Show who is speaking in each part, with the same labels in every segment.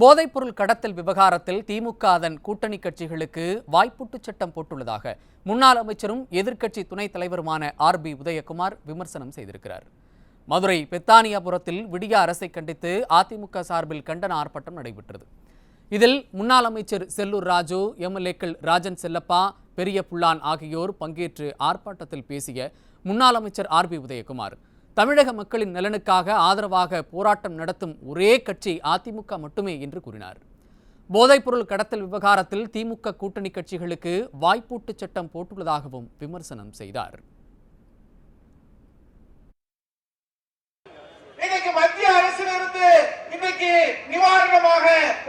Speaker 1: போதைப்பொருள் கடத்தல் விவகாரத்தில் திமுக அதன் கூட்டணி கட்சிகளுக்கு வாய்ப்புட்டு சட்டம் போட்டுள்ளதாக முன்னாள் அமைச்சரும் எதிர்க்கட்சி துணைத் தலைவருமான ஆர் பி உதயகுமார் விமர்சனம் செய்திருக்கிறார். மதுரை பெத்தானியாபுரத்தில் விடிய அரசை கண்டித்து அதிமுக சார்பில் கண்டன ஆர்ப்பாட்டம் நடைபெற்றது. இதில் முன்னாள் அமைச்சர் செல்லூர் ராஜு எம்எல்ஏக்கள் ராஜன் செல்லப்பா பெரிய புல்லான் ஆகியோர் பங்கேற்று ஆர்ப்பாட்டத்தில் பேசிய முன்னாள் அமைச்சர் ஆர் பி உதயகுமார். தமிழக மக்களின் நலனுக்காக ஆதரவாக போராட்டம் நடத்தும் ஒரே கட்சி அதிமுக மட்டுமே என்று கூறினார். போதைப்பொருள் கடத்தல் விவகாரத்தில் திமுக கூட்டணி கட்சிகளுக்கு வாய்ப்பூட்டு சட்டம் போட்டுள்ளதாகவும் விமர்சனம் செய்தார்.
Speaker 2: இன்னைக்கு மத்திய அரசிலிருந்து இன்னைக்கு நிவாரணமாக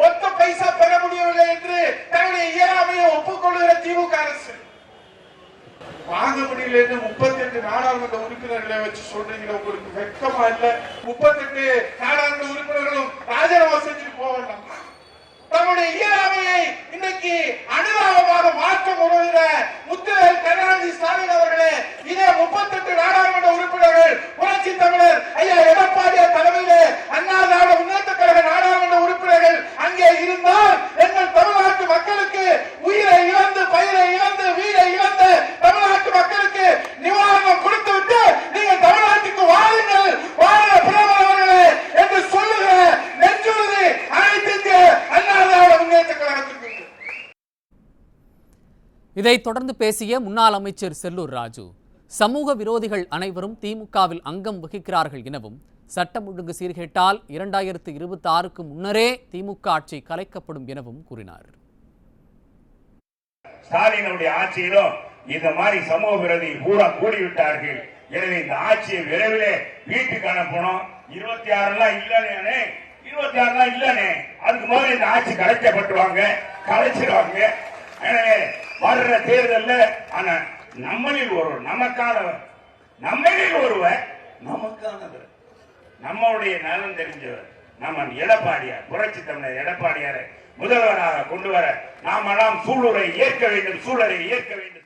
Speaker 2: ஒத்த பைசா பெற முடியவில்லை என்று தன்னுடைய இயலாமையை ஒப்புக்கொள்கிற திமுக அரசு வாங்க முடியலன்னு முப்பத்தி எட்டு நாடாளுமன்ற உறுப்பினர்களை வச்சு சொல்றீங்களா உங்களுக்கு வெட்கமா இல்ல? முப்பத்தி எட்டு நாடாளுமன்ற உறுப்பினர்களும் ராஜினாமா செஞ்சுட்டு போக வேண்டாம். தன்னுடைய இயலாமையை இன்னைக்கு அனுதாபமாக மாற்ற முறைகிற
Speaker 1: இதைத் தொடர்ந்து பேசிய முன்னாள் அமைச்சர் செல்லூர் ராஜு சமூக விரோதிகள் அனைவரும் திமுகவில் அங்கம் வகிக்கிறார்கள் எனவும் சட்டம் ஒழுங்கு சீர்கேட்டால் இரண்டாயிரத்து இருபத்தி ஆறுக்கு முன்னரே திமுக ஆட்சி கலைக்கப்படும் எனவும் கூறினார்.
Speaker 3: ஸ்டாலினுடைய ஆட்சியிலும் இந்த மாதிரி சமூக விரோதி கூட கூடிவிட்டார்கள். எனவே இந்த ஆட்சியை விரைவிலே வீட்டுக்கு அனுப்பணும். இருபத்தி ஆறுலாம் இல்லனே இருபத்தி ஆறுலாம் இல்லனே. அதுக்கு முதல்ல இந்த ஆட்சி கலைக்கப்பட்டுவாங்க கலைச்சிருவாங்க. எனவே வர்ற தேர்தல்ல ஆனா நம்மளில் ஒருவர் நமக்கானவர். நம்மளில் ஒருவர் நமக்கானவர். நம்மளுடைய நலன் தெரிஞ்சவர். நம்ம எடப்பாடியார் புரட்சி தமிழர் எடப்பாடியாரை முதல்வராக கொண்டு வர நாமெல்லாம் சூழலை ஏற்க வேண்டும் சூழலை ஏற்க வேண்டும்.